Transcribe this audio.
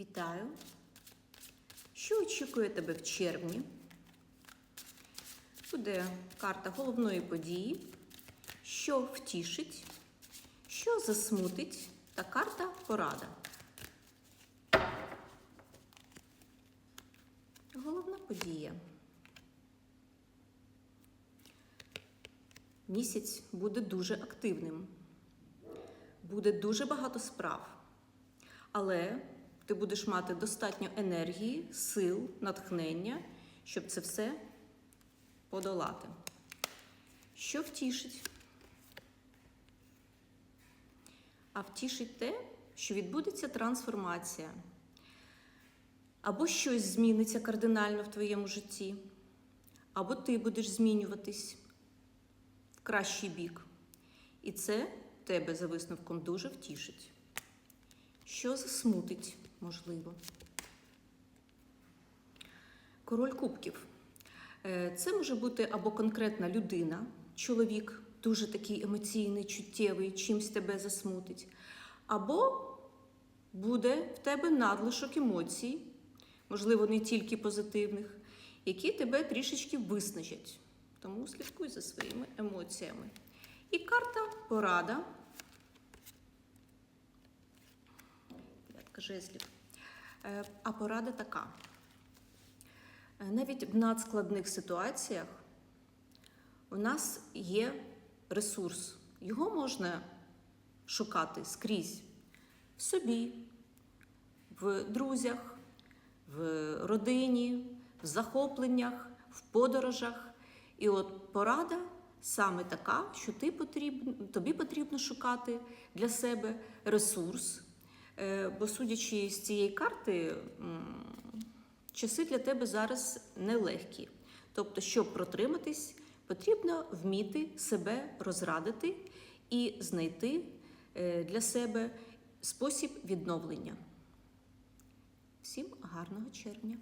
Вітаю! Що очікує тебе в червні? Буде карта головної події, що втішить, що засмутить, та карта порада. Головна подія. Місяць буде дуже активним. Буде дуже багато справ. Але ти будеш мати достатньо енергії, сил, натхнення, щоб це все подолати. Що втішить? А втішить те, що відбудеться трансформація. Або щось зміниться кардинально в твоєму житті, або ти будеш змінюватись в кращий бік. І це тебе за висновком дуже втішить. Що засмутить, можливо? Король кубків. Е, Це може бути або конкретна людина, чоловік, дуже такий емоційний, чуттєвий, чимсь тебе засмутить, або буде в тебе надлишок емоцій, можливо, не тільки позитивних, які тебе трішечки виснажать. Тому слідкуй за своїми емоціями. І карта порада. Жезлів. Е, А порада така. Е, Навіть в надскладних ситуаціях у нас є ресурс. Його можна шукати скрізь в собі, в друзях, в родині, в захопленнях, в подорожах. І от порада саме така, що ти потрібно, тобі потрібно шукати для себе ресурс. Е, Бо, судячи з цієї карти, часи для тебе зараз нелегкі. Тобто, щоб протриматись, потрібно вміти себе розрадити і знайти е, для себе спосіб відновлення. Всім гарного червня!